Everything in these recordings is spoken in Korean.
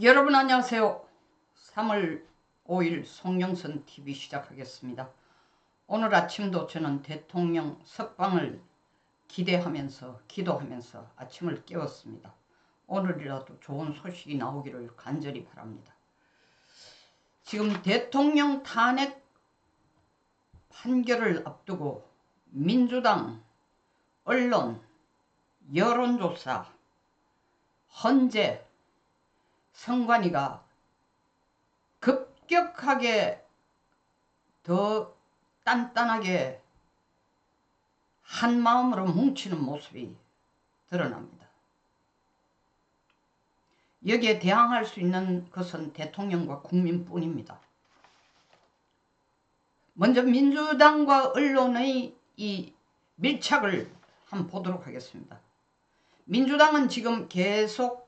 여러분 안녕하세요. 3월 5일 송영선 TV 시작하겠습니다. 오늘 아침도 저는 대통령 석방을 기대하면서 기도하면서 아침을 깨웠습니다. 오늘이라도 좋은 소식이 나오기를 간절히 바랍니다. 지금 대통령 탄핵 판결을 앞두고 민주당, 언론, 여론조사, 헌재, 성관이가 급격하게 더 단단하게 한 마음으로 뭉치는 모습이 드러납니다. 여기에 대항할 수 있는 것은 대통령과 국민뿐입니다. 먼저 민주당과 언론의 이 밀착을 한번 보도록 하겠습니다. 민주당은 지금 계속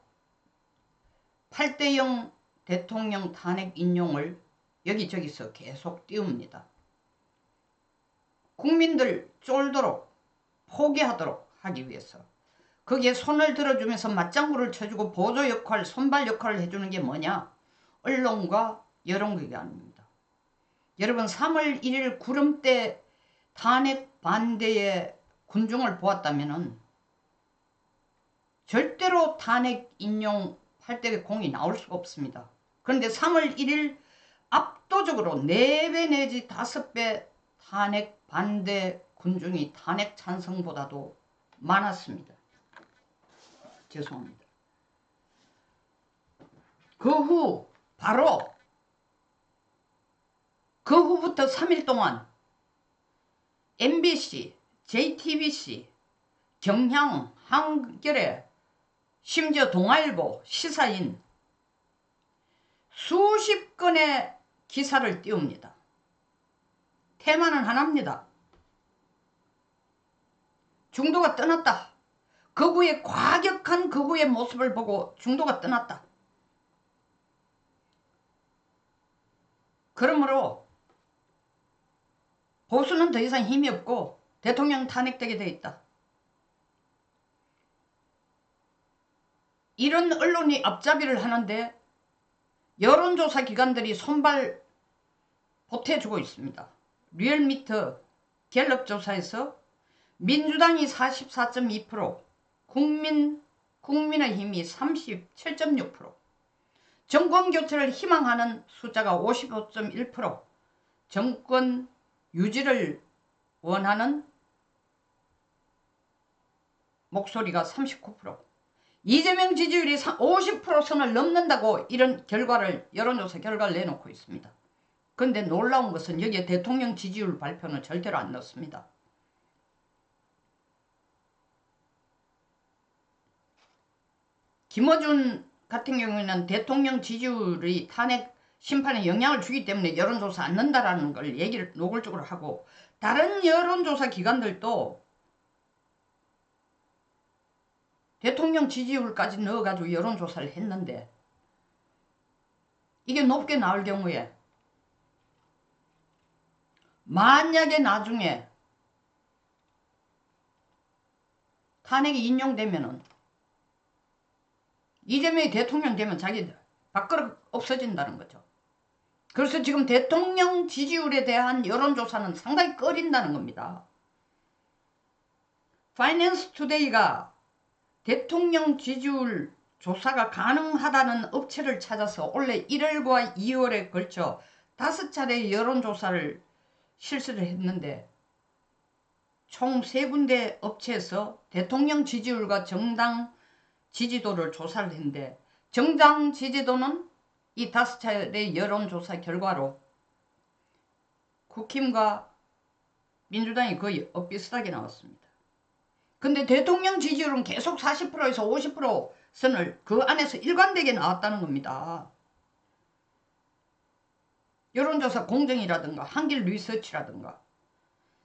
8대0 대통령 탄핵 인용을 여기저기서 계속 띄웁니다. 국민들 쫄도록 포기하도록 하기 위해서 거기에 손을 들어주면서 맞장구를 쳐주고 보조 역할, 손발 역할을 해주는 게 뭐냐? 언론과 여론기관입니다. 여러분 3월 1일 구름대 탄핵 반대의 군중을 보았다면 절대로 탄핵 인용 8대 공이 나올 수가 없습니다. 그런데 3월 1일 압도적으로 4배 내지 5배 탄핵 반대 군중이 탄핵 찬성보다도 많았습니다. 죄송합니다. 그 후 바로 그 후부터 3일 동안 MBC, JTBC, 경향, 한겨레, 심지어 동아일보, 시사인 수십 건의 기사를 띄웁니다. 테마는 하나입니다. 중도가 떠났다. 거구의 과격한 거구의 모습을 보고 중도가 떠났다. 그러므로 보수는 더 이상 힘이 없고 대통령 탄핵되게 돼 있다. 이런 언론이 앞잡이를 하는데 여론조사 기관들이 손발 보태주고 있습니다. 리얼미터 갤럽조사에서 민주당이 44.2%, 국민, 국민의힘이 37.6%, 정권교체를 희망하는 숫자가 55.1%, 정권 유지를 원하는 목소리가 39%, 이재명 지지율이 50% 선을 넘는다고 이런 결과를 여론조사 결과를 내놓고 있습니다. 그런데 놀라운 것은 여기에 대통령 지지율 발표는 절대로 안 넣습니다. 김어준 같은 경우에는 대통령 지지율이 탄핵 심판에 영향을 주기 때문에 여론조사 안 넣는다라는 걸 얘기를 노골적으로 하고 다른 여론조사 기관들도 대통령 지지율까지 넣어가지고 여론조사를 했는데 이게 높게 나올 경우에 만약에 나중에 탄핵이 인용되면은 이재명이 대통령 되면 자기 밖으로 없어진다는 거죠. 그래서 지금 대통령 지지율에 대한 여론조사는 상당히 꺼린다는 겁니다. 파이낸스 투데이가 대통령 지지율 조사가 가능하다는 업체를 찾아서 올해 1월과 2월에 걸쳐 다섯 차례 여론조사를 실시를 했는데 총 세 군데 업체에서 대통령 지지율과 정당 지지도를 조사를 했는데 정당 지지도는 이 다섯 차례 여론조사 결과로 국힘과 민주당이 거의 엇비슷하게 나왔습니다. 근데 대통령 지지율은 계속 40%에서 50% 선을 그 안에서 일관되게 나왔다는 겁니다. 여론조사 공정이라든가 한길 리서치라든가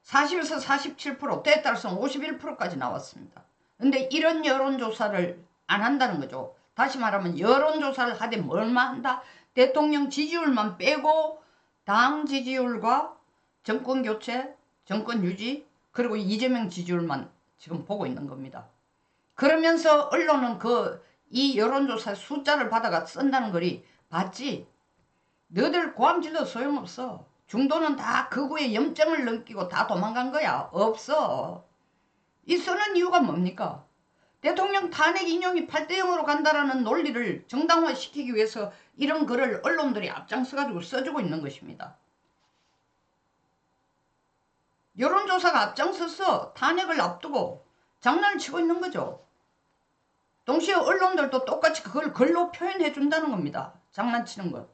40에서 47% 때에 따라서는 51%까지 나왔습니다. 근데 이런 여론조사를 안 한다는 거죠. 다시 말하면 여론조사를 하되 뭘만 한다? 대통령 지지율만 빼고 당 지지율과 정권교체, 정권 유지 그리고 이재명 지지율만 지금 보고 있는 겁니다. 그러면서 언론은 그 이 여론조사 숫자를 받아가 쓴다는 거리 봤지? 너들 고함질도 소용없어. 중도는 다 극우의 염증을 넘기고 다 도망간 거야. 없어. 이 쓰는 이유가 뭡니까? 대통령 탄핵 인용이 8대 0으로 간다라는 논리를 정당화시키기 위해서 이런 글을 언론들이 앞장서가지고 써주고 있는 것입니다. 여론조사가 앞장서서 탄핵을 앞두고 장난을 치고 있는 거죠. 동시에 언론들도 똑같이 그걸 글로 표현해 준다는 겁니다. 장난치는 것.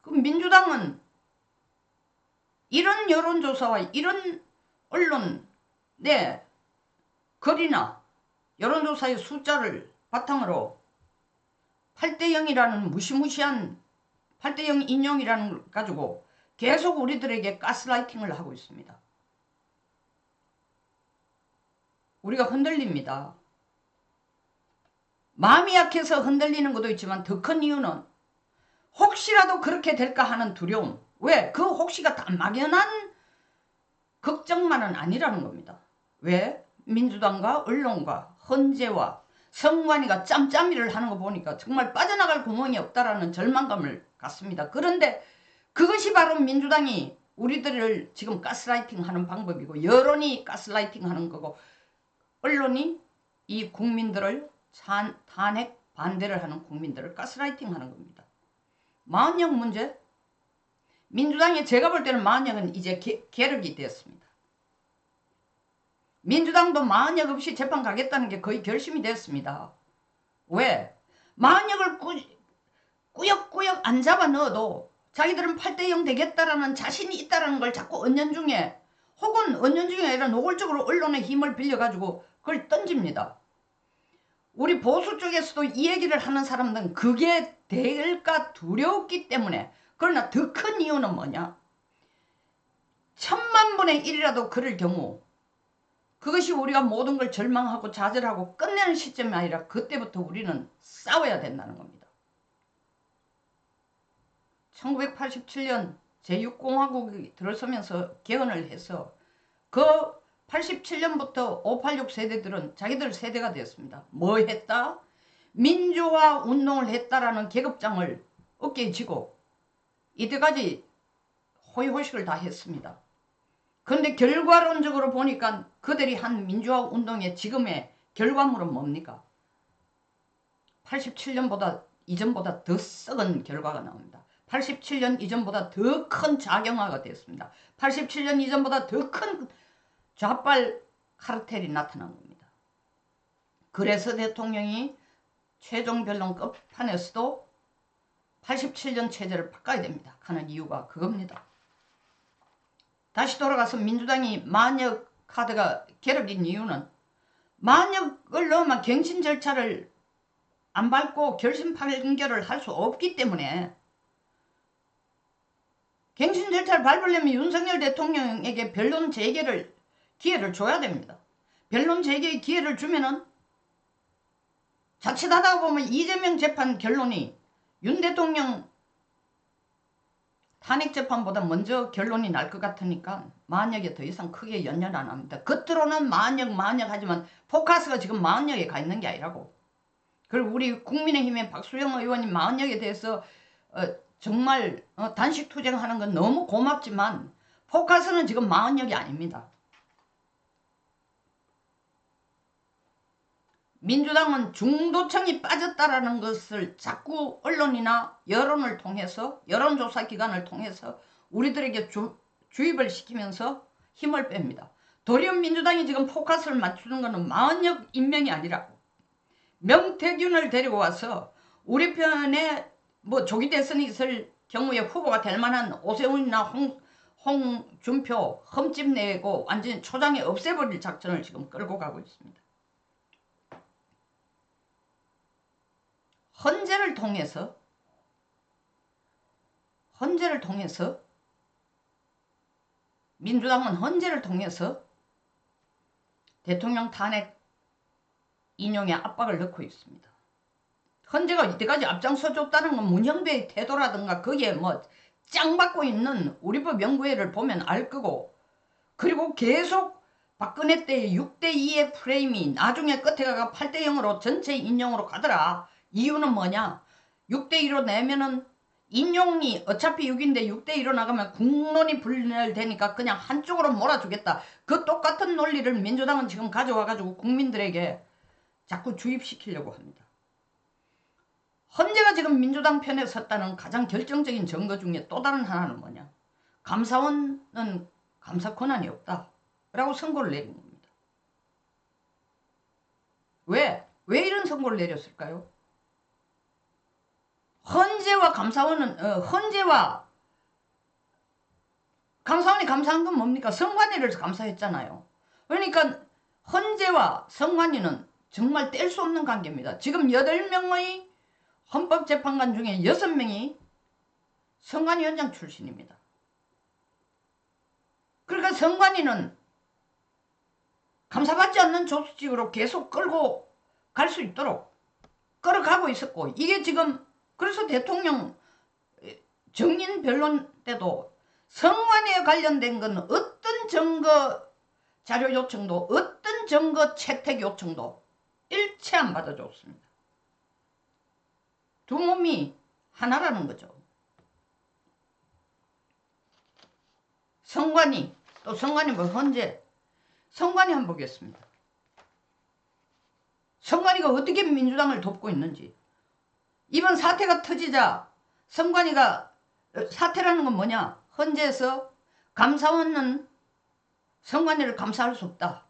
그럼 민주당은 이런 여론조사와 이런 언론 내 글이나 여론조사의 숫자를 바탕으로 8대 0이라는 무시무시한 8대 0 인용이라는 걸 가지고 계속 우리들에게 가스라이팅을 하고 있습니다. 우리가 흔들립니다. 마음이 약해서 흔들리는 것도 있지만 더 큰 이유는 혹시라도 그렇게 될까 하는 두려움. 왜? 그 혹시가 다 막연한 걱정만은 아니라는 겁니다. 왜? 민주당과 언론과 헌재와 성관이가 짬짬이를 하는 거 보니까 정말 빠져나갈 구멍이 없다라는 절망감을 갖습니다. 그런데 그것이 바로 민주당이 우리들을 지금 가스라이팅 하는 방법이고 여론이 가스라이팅 하는 거고 언론이 이 국민들을 산, 탄핵 반대를 하는 국민들을 가스라이팅 하는 겁니다. 마흔역 문제? 민주당이 제가 볼 때는 마흔역은 이제 개, 력이 되었습니다. 민주당도 마흔역 없이 재판 가겠다는 게 거의 결심이 됐습니다. 왜? 마흔역을 꾸, 꾸역꾸역 안 잡아 넣어도 자기들은 8대0 되겠다라는 자신이 있다라는 걸 자꾸 은연중에 혹은 은연중에 아니라 노골적으로 언론의 힘을 빌려가지고 그걸 던집니다. 우리 보수 쪽에서도 이 얘기를 하는 사람들은 그게 될까 두려웠기 때문에 그러나 더 큰 이유는 뭐냐? 천만 분의 일이라도 그럴 경우 그것이 우리가 모든 걸 절망하고 좌절하고 끝내는 시점이 아니라 그때부터 우리는 싸워야 된다는 겁니다. 1987년 제6공화국이 들어서면서 개헌을 해서 그 87년부터 586 세대들은 자기들 세대가 되었습니다. 뭐 했다? 민주화 운동을 했다라는 계급장을 어깨에 지고 이때까지 호의호식을 다 했습니다. 그런데 결과론적으로 보니까 그들이 한 민주화 운동의 지금의 결과물은 뭡니까? 87년보다 이전보다 더 썩은 결과가 나옵니다. 87년 이전보다 더 큰 자경화가 되었습니다. 87년 이전보다 더 큰 좌빨 카르텔이 나타난 겁니다. 그래서 대통령이 최종 변론 끝판에서도 87년 체제를 바꿔야 됩니다. 하는 이유가 그겁니다. 다시 돌아가서 민주당이 만역 카드가 개력인 이유는 만역을 넣으면 갱신 절차를 안 밟고 결심 판결을 할 수 없기 때문에 갱신 절차를 밟으려면 윤석열 대통령에게 변론 재개를 기회를 줘야 됩니다. 변론 재개의 기회를 주면은 자칫하다 보면 이재명 재판 결론이 윤 대통령 탄핵 재판보다 먼저 결론이 날 것 같으니까 만약에 더 이상 크게 연연 안 합니다. 겉으로는 만약 만약 하지만 포커스가 지금 만약에 가 있는 게 아니라고. 그리고 우리 국민의힘의 박수영 의원이 만약에 대해서 어, 정말 어, 단식 투쟁하는 건 너무 고맙지만 포커스는 지금 만약이 아닙니다. 민주당은 중도층이 빠졌다라는 것을 자꾸 언론이나 여론을 통해서 여론조사 기관을 통해서 우리들에게 주, 주입을 시키면서 힘을 뺍니다. 도리어 민주당이 지금 포커스를 맞추는 것은 마흔역 임명이 아니라고 명태균을 데리고 와서 우리 편에 뭐 조기 대선이 있을 경우에 후보가 될 만한 오세훈이나 홍, 홍준표 흠집 내고 완전히 초장에 없애버릴 작전을 지금 끌고 가고 있습니다. 헌재를 통해서 헌재를 통해서 민주당은 헌재를 통해서 대통령 탄핵 인용에 압박을 넣고 있습니다. 헌재가 이때까지 앞장서줬다는 건 문형배의 태도라든가 거기에 뭐 짱받고 있는 우리법 연구회를 보면 알 거고 그리고 계속 박근혜 때의 6대2의 프레임이 나중에 끝에 가가 8대0으로 전체 인용으로 가더라. 이유는 뭐냐? 6대2로 내면은 인용이 어차피 6인데 6대2로 나가면 국론이 분열되니까 그냥 한쪽으로 몰아주겠다. 그 똑같은 논리를 민주당은 지금 가져와가지고 국민들에게 자꾸 주입시키려고 합니다. 헌재가 지금 민주당 편에 섰다는 가장 결정적인 증거 중에 또 다른 하나는 뭐냐? 감사원은 감사 권한이 없다. 라고 선고를 내린 겁니다. 왜? 왜 이런 선고를 내렸을까요? 헌재와 감사원은 어, 헌재와 감사원이 감사한 건 뭡니까? 성관위를 감사했잖아요. 그러니까 헌재와 성관위는 정말 뗄 수 없는 관계입니다. 지금 8명의 헌법재판관 중에 6명이 성관위원장 출신입니다. 그러니까 성관위는 감사받지 않는 조직으로 계속 끌고 갈 수 있도록 끌어가고 있었고 이게 지금 그래서 대통령 정인 변론 때도 성관위에 관련된 건 어떤 증거 자료 요청도 어떤 증거 채택 요청도 일체 안 받아줬습니다. 두 몸이 하나라는 거죠. 성관이 또 성관이 뭐 헌재 성관이 한번 보겠습니다. 성관이가 어떻게 민주당을 돕고 있는지 이번 사태가 터지자 성관이가 어, 사태라는 건 뭐냐 헌재에서 감사원은 성관이를 감사할 수 없다.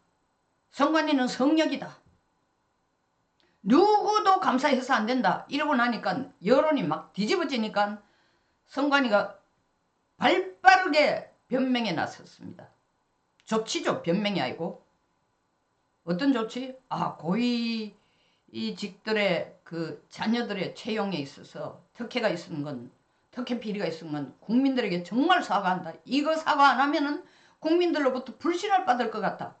성관이는 성역이다. 누구도 감사해서 안 된다. 이러고 나니까 여론이 막 뒤집어지니까 성관이가 발빠르게 변명에 나섰습니다. 조치죠. 변명이 아니고. 어떤 조치? 아, 고위 이 직들의 그 자녀들의 채용에 있어서 특혜가 있는 건 특혜 비리가 있는 건 국민들에게 정말 사과한다. 이거 사과 안 하면은 국민들로부터 불신을 받을 것 같다.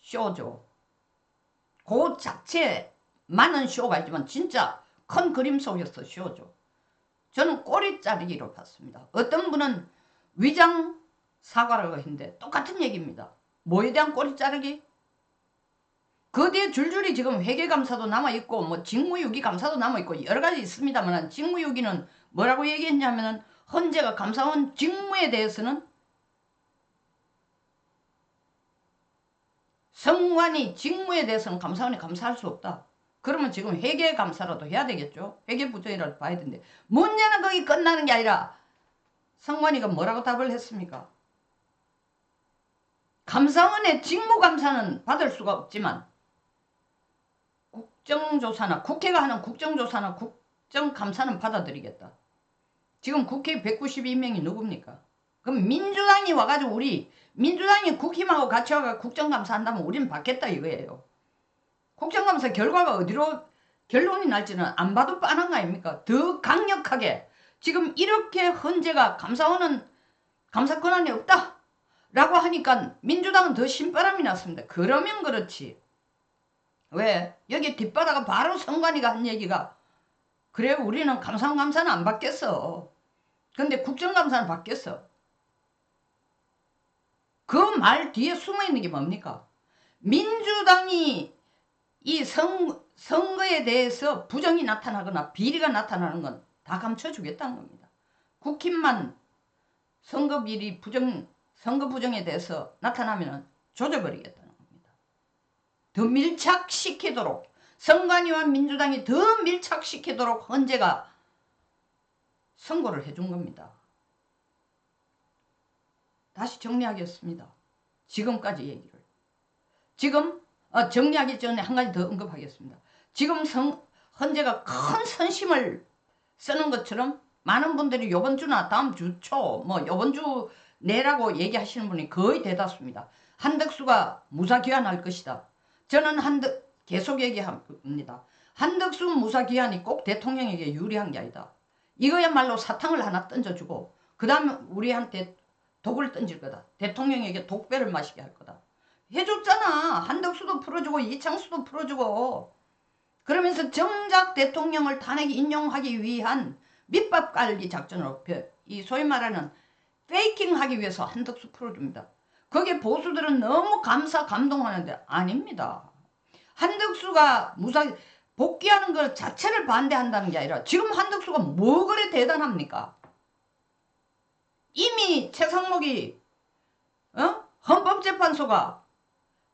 쇼죠. 그 자체 많은 쇼가 있지만 진짜 큰 그림 속에서 쇼죠. 저는 꼬리 자르기로 봤습니다. 어떤 분은 위장 사과라고 했는데 똑같은 얘기입니다. 뭐에 대한 꼬리 자르기? 그 뒤에 줄줄이 지금 회계감사도 남아있고 뭐 직무유기 감사도 남아있고 여러 가지 있습니다만 직무유기는 뭐라고 얘기했냐면은 헌재가 감사원 직무에 대해서는 성관이 직무에 대해서는 감사원이 감사할 수 없다. 그러면 지금 회계 감사라도 해야 되겠죠. 회계 부정이라도 봐야 되는데 문제는 거기 끝나는 게 아니라 성관이가 뭐라고 답을 했습니까? 감사원의 직무감사는 받을 수가 없지만 국정조사나 국회가 하는 국정조사나 국정감사는 받아들이겠다. 지금 국회 192명이 누굽니까? 그럼 민주당이 와가지고 우리 민주당이 국힘하고 같이 와가 국정감사 한다면 우리는 받겠다 이거예요. 국정감사 결과가 어디로 결론이 날지는 안 봐도 뻔한 거 아닙니까? 더 강력하게 지금 이렇게 헌재가 감사원은 감사 권한이 없다 라고 하니까 민주당은 더 신바람이 났습니다. 그러면 그렇지. 왜? 여기 뒷바다가 바로 성관이가 한 얘기가 그래 우리는 감사감사는 안 받겠어. 근데 국정감사는 받겠어. 그 말 뒤에 숨어 있는 게 뭡니까? 민주당이 이 선, 선거에 대해서 부정이 나타나거나 비리가 나타나는 건 다 감춰주겠다는 겁니다. 국힘만 선거 비리 부정, 선거 부정에 대해서 나타나면 조져버리겠다는 겁니다. 더 밀착시키도록 선관위와 민주당이 더 밀착시키도록 헌재가 선고를 해준 겁니다. 다시 정리하겠습니다. 지금까지 얘기를. 지금 어, 정리하기 전에 한 가지 더 언급하겠습니다. 지금 성, 헌재가 큰 선심을 쓰는 것처럼 많은 분들이 요번 주나 다음 주 초, 뭐 요번 주 내라고 얘기하시는 분이 거의 대다수입니다. 한덕수가 무사기한할 것이다. 저는 한덕, 계속 얘기합니다. 한덕수 무사기한이 꼭 대통령에게 유리한 게 아니다. 이거야말로 사탕을 하나 던져주고 그 다음에 우리한테 독을 던질 거다. 대통령에게 독배를 마시게 할 거다. 해줬잖아. 한덕수도 풀어주고 이창수도 풀어주고 그러면서 정작 대통령을 탄핵 인용하기 위한 밑밥 깔기 작전으로 이 소위 말하는 페이킹 하기 위해서 한덕수 풀어줍니다. 거기에 보수들은 너무 감사 감동하는데 아닙니다. 한덕수가 무사 복귀하는 것 자체를 반대한다는 게 아니라 지금 한덕수가 뭐 그래 대단합니까? 이미 최상목이 어? 헌법재판소가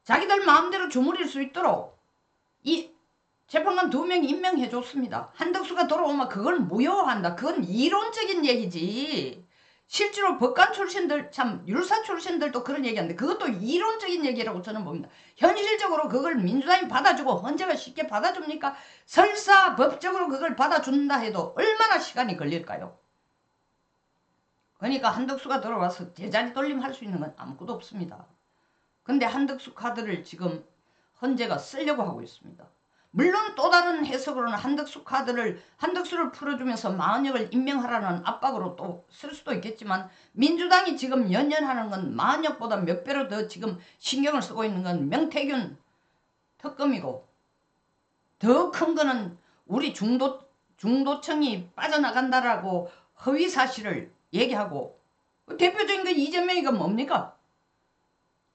자기들 마음대로 주무릴 수 있도록 이 재판관 두명 임명해 줬습니다. 한덕수가 돌아오면 그걸 무효한다. 그건 이론적인 얘기지. 실제로 법관 출신들 참 율사 출신들도 그런 얘기하는데 그것도 이론적인 얘기라고 저는 봅니다. 현실적으로 그걸 민주당이 받아주고 헌재가 쉽게 받아줍니까? 설사 법적으로 그걸 받아준다 해도 얼마나 시간이 걸릴까요? 그러니까 한덕수가 들어와서 제자리 돌림 할 수 있는 건 아무것도 없습니다. 근데 한덕수 카드를 지금 헌재가 쓰려고 하고 있습니다. 물론 또 다른 해석으로는 한덕수 카드를 한덕수를 풀어주면서 마은혁을 임명하라는 압박으로 또 쓸 수도 있겠지만 민주당이 지금 연연하는 건 마은혁보다 몇 배로 더 지금 신경을 쓰고 있는 건 명태균 특검이고 더 큰 거는 우리 중도 중도층이 빠져나간다라고 허위 사실을 얘기하고 대표적인 건 이재명이가 뭡니까?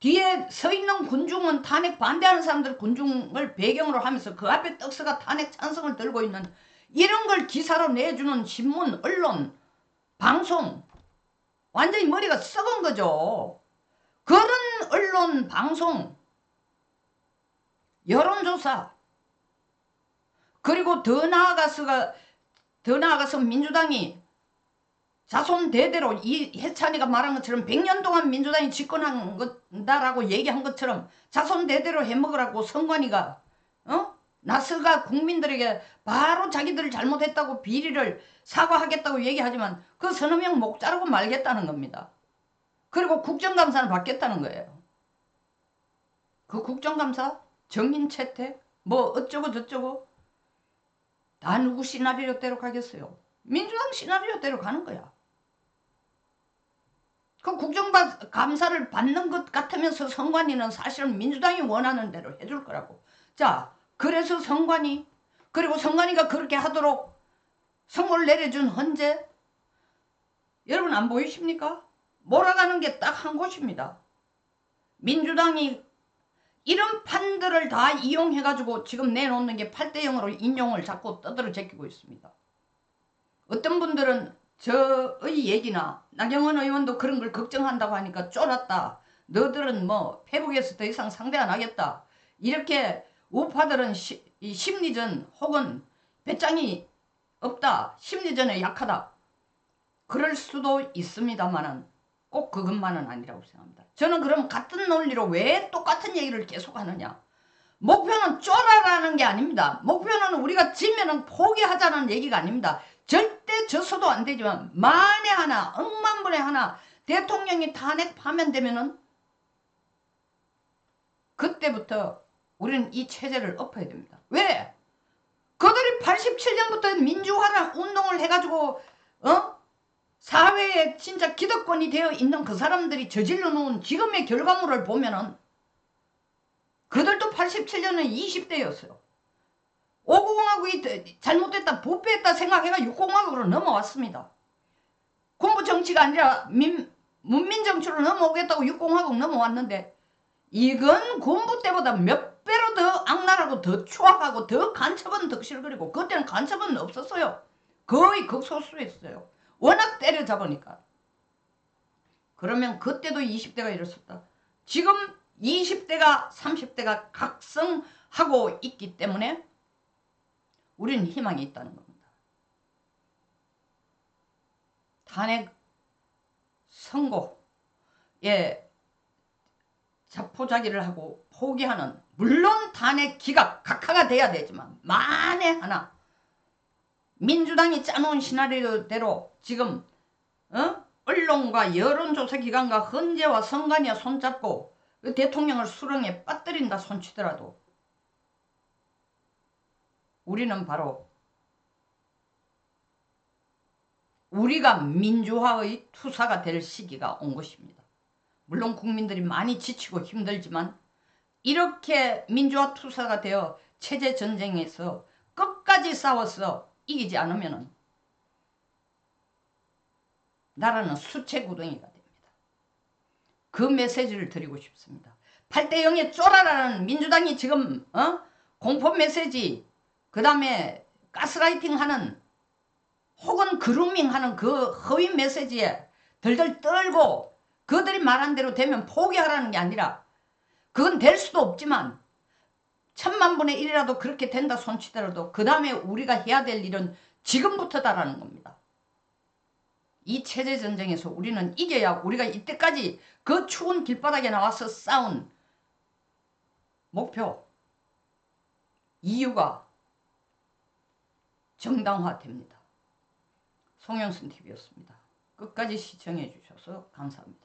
뒤에 서 있는 군중은 탄핵 반대하는 사람들 군중을 배경으로 하면서 그 앞에 떡서가 탄핵 찬성을 들고 있는 이런 걸 기사로 내주는 신문, 언론, 방송 완전히 머리가 썩은 거죠. 그런 언론, 방송, 여론조사 그리고 더 나아가서가 더 나아가서 민주당이 자손 대대로 이 해찬이가 말한 것처럼 100년 동안 민주당이 집권한 거다라고 얘기한 것처럼 자손 대대로 해먹으라고 선관위가 어? 나스가 국민들에게 바로 자기들 잘못했다고 비리를 사과하겠다고 얘기하지만 그 서너 명 목 자르고 말겠다는 겁니다. 그리고 국정감사는 받겠다는 거예요. 그 국정감사? 정인 채택? 뭐 어쩌고 저쩌고? 다 누구 시나리오대로 가겠어요? 민주당 시나리오대로 가는 거야. 그 국정감사를 받는 것 같으면서 선관위는 사실은 민주당이 원하는 대로 해줄 거라고. 자, 그래서 선관위 그리고 선관위가 그렇게 하도록 선고를 내려준 헌재 여러분 안 보이십니까? 몰아가는 게 딱 한 곳입니다. 민주당이 이런 판들을 다 이용해가지고 지금 내놓는 게 8대 0으로 인용을 자꾸 떠들어 제끼고 있습니다. 어떤 분들은 저의 얘기나 나경원 의원도 그런 걸 걱정한다고 하니까 쫄았다. 너들은 뭐 페북에서 더 이상 상대 안 하겠다. 이렇게 우파들은 시, 심리전 혹은 배짱이 없다. 심리전에 약하다. 그럴 수도 있습니다만은 꼭 그것만은 아니라고 생각합니다. 저는 그럼 같은 논리로 왜 똑같은 얘기를 계속 하느냐. 목표는 쫄아라는 게 아닙니다. 목표는 우리가 지면은 포기하자는 얘기가 아닙니다. 절대 져서도 안 되지만 만에 하나 억만분에 하나 대통령이 탄핵 파면되면은 그때부터 우리는 이 체제를 엎어야 됩니다. 왜? 그들이 87년부터 민주화를 운동을 해가지고 어? 사회에 진짜 기득권이 되어 있는 그 사람들이 저질러 놓은 지금의 결과물을 보면은 그들도 87년은 20대였어요. 5공화국이 잘못됐다 부패했다 생각해가 6공화국으로 넘어왔습니다. 군부 정치가 아니라 민, 문민 정치로 넘어오겠다고 6공화국 넘어왔는데 이건 군부 때보다 몇 배로 더 악랄하고 더 추악하고 더 간첩은 덕실거리고 그때는 간첩은 없었어요. 거의 극소수였어요. 워낙 때려잡으니까. 그러면 그때도 20대가 이랬었다. 지금 20대가 30대가 각성하고 있기 때문에 우리는 희망이 있다는 겁니다. 탄핵 선고에 자포자기를 하고 포기하는 물론 탄핵 기각 각하가 돼야 되지만 만에 하나 민주당이 짜놓은 시나리오대로 지금 어? 언론과 여론조사 기관과 헌재와 선관위와 손잡고 그 대통령을 수렁에 빠뜨린다 손치더라도 우리는 바로 우리가 민주화의 투사가 될 시기가 온 것입니다. 물론 국민들이 많이 지치고 힘들지만 이렇게 민주화 투사가 되어 체제 전쟁에서 끝까지 싸워서 이기지 않으면 나라는 수채구덩이가 됩니다. 그 메시지를 드리고 싶습니다. 8대 0에 쫄아라는 민주당이 지금 어? 공포 메시지 그 다음에 가스라이팅 하는 혹은 그루밍 하는 그 허위 메시지에 덜덜 떨고 그들이 말한 대로 되면 포기하라는 게 아니라 그건 될 수도 없지만 천만 분의 일이라도 그렇게 된다 손치더라도 그 다음에 우리가 해야 될 일은 지금부터다라는 겁니다. 이 체제 전쟁에서 우리는 이겨야 우리가 이때까지 그 추운 길바닥에 나와서 싸운 목표 이유가 정당화됩니다. 송영순 TV였습니다. 끝까지 시청해 주셔서 감사합니다.